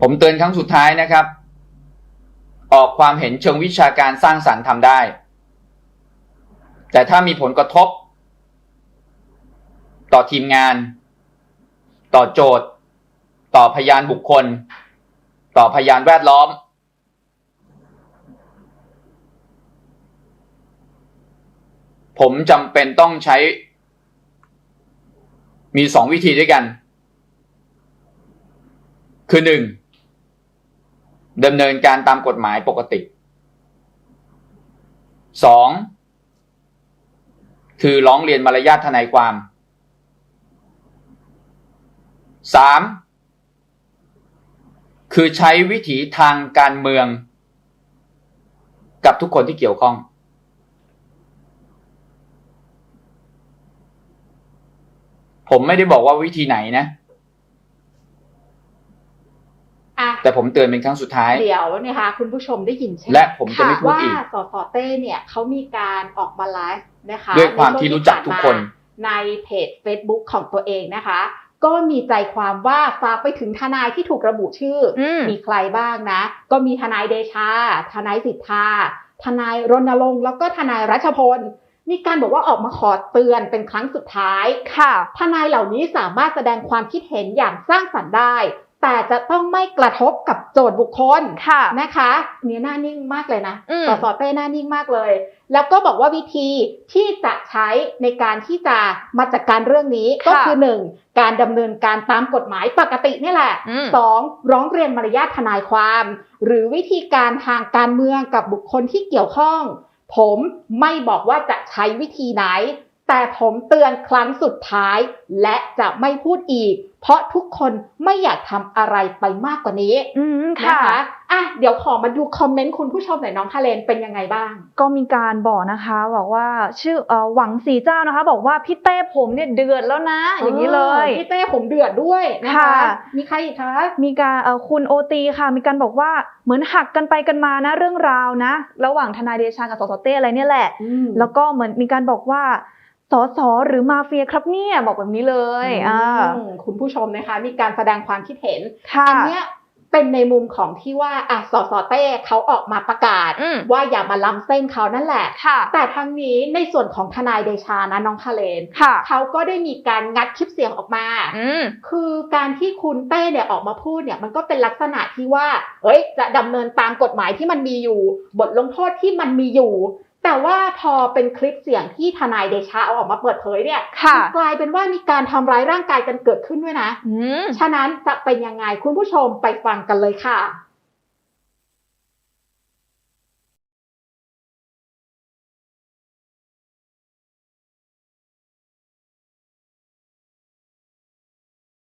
ผมเตือนครั้งสุดท้ายนะครับ ออกความเห็นเชิงวิชาการสร้างสรรค์ทำได้ แต่ถ้ามีผลกระทบ ต่อทีมงาน ต่อโจทย์ ต่อพยานบุคคล ต่อพยานแวดล้อม ผมจำเป็นต้องใช้ มีสองวิธีด้วยกัน คือหนึ่ง ดำเนินการตามกฎหมายปกติสองคือร้องเรียนมารยาททนายความสามคือใช้วิถีทางการเมือง กับทุกคนที่เกี่ยวข้อง ผมไม่ได้บอกว่าวิธีไหนนะ อะ แต่ผมเตือนเป็นครั้งสุดท้าย เดี๋ยวเนี่ยค่ะคุณผู้ชมได้ยินใช่ไหมและผมจะไม่พูดว่าอีกสสเต้เนี่ยเขามีการออกมาไลฟ์นะคะด้วยความที่รู้จักทุกคนในเพจ Facebook ของตัวเองนะคะ ก็มีใจความว่าฝากไปถึงทนายที่ถูกระบุชื่ออมมีใครบ้างนะ ก็มีทนายเดชา ทนายสิทธา ทนายรณรงค์แล้วก็ทนายรัชพลมีการบอกว่าออกมาขอเตือนเป็นครั้งสุดท้าย ค่ะ ทนายเหล่านี้สามารถแสดงความคิดเห็นอย่างสร้างสรรค์ได้ แต่จะต้องไม่กระทบกับโจทย์บุคคลค่ะนะคะเนี่ยหน้านิ่งมากเลยนะอืมสสเต้หน้านิ่งมากเลย แล้วก็บอกว่าวิธีที่จะใช้ในการที่จะมาจัดการเรื่องนี้ก็คือหนึ่งการดำเนินการตามกฎหมายปกตินี่แหละอืมสองร้องเรียนมารยาททนายความ หรือวิธีการทางการเมืองกับบุคคลที่เกี่ยวข้อง ผมไม่บอกว่าจะใช้วิธีไหน แต่ผมเตือนครั้งสุดท้าย และจะไม่พูดอีก เพราะทุกคนไม่อยากทำอะไรไปมากกว่านี้อืมนะค่ะคะอะเดี๋ยวขอมาดูคอมเมนต์คุณผู้ชมหน่อยน้องคาเลนเป็นยังไงบ้าง ก็มีการบอกนะคะบอกว่าชื่อเอ่อหวังสีเจ้านะคะ บอกว่าพี่เต้ผมเนี่ยเดือดแล้วนะ อย่างนี้เลยพี่เต้ผมเดือดด้วยนะคะค่ะมีใครอีกคะมีการเอ่อคุณโอตีค่ะ มีการบอกว่าเหมือนหักกันไปกันมานะเรื่องราวนะ ระหว่างทนายเดชากับสสเต้อะไรเนี่ยแหละ แล้วก็เหมือนมีการบอกว่า สสหรือมาเฟียครับเนี่ยบอกแบบนี้เลยอ่าอืมคุณผู้ชมนะคะ มีการแสดงความคิดเห็นค่ะอัเนี้ยเป็นในมุมของที่ว่าอะสสเต้เขาออกมาประกาศอืมว่าอย่ามาล้ำเส้นเขานั่นแหละค่ะแต่ทางนี้ในส่วนของทนายเดชานะน้องคาเลนค่ะเขาก็ได้มีการงัดคลิปเสียงออกมาอืมคือการที่คุณเต้เนี่ยออกมาพูดเนี่ยมันก็เป็นลักษณะที่ว่า เอ้ย จะดำเนินตามกฎหมายที่มันมีอยู่ บทลงโทษที่มันมีอยู่ แต่ว่าพอเป็นคลิปเสียงที่ทนายเดชาเอาออกมาเปิดเผยเนี่ยค่ะมันกลายเป็นว่ามีการทำร้ายร่างกายกันเกิดขึ้นด้วยนะอืมฉะนั้นจะเป็นยังไงคุณผู้ชมไปฟังกันเลยค่ะ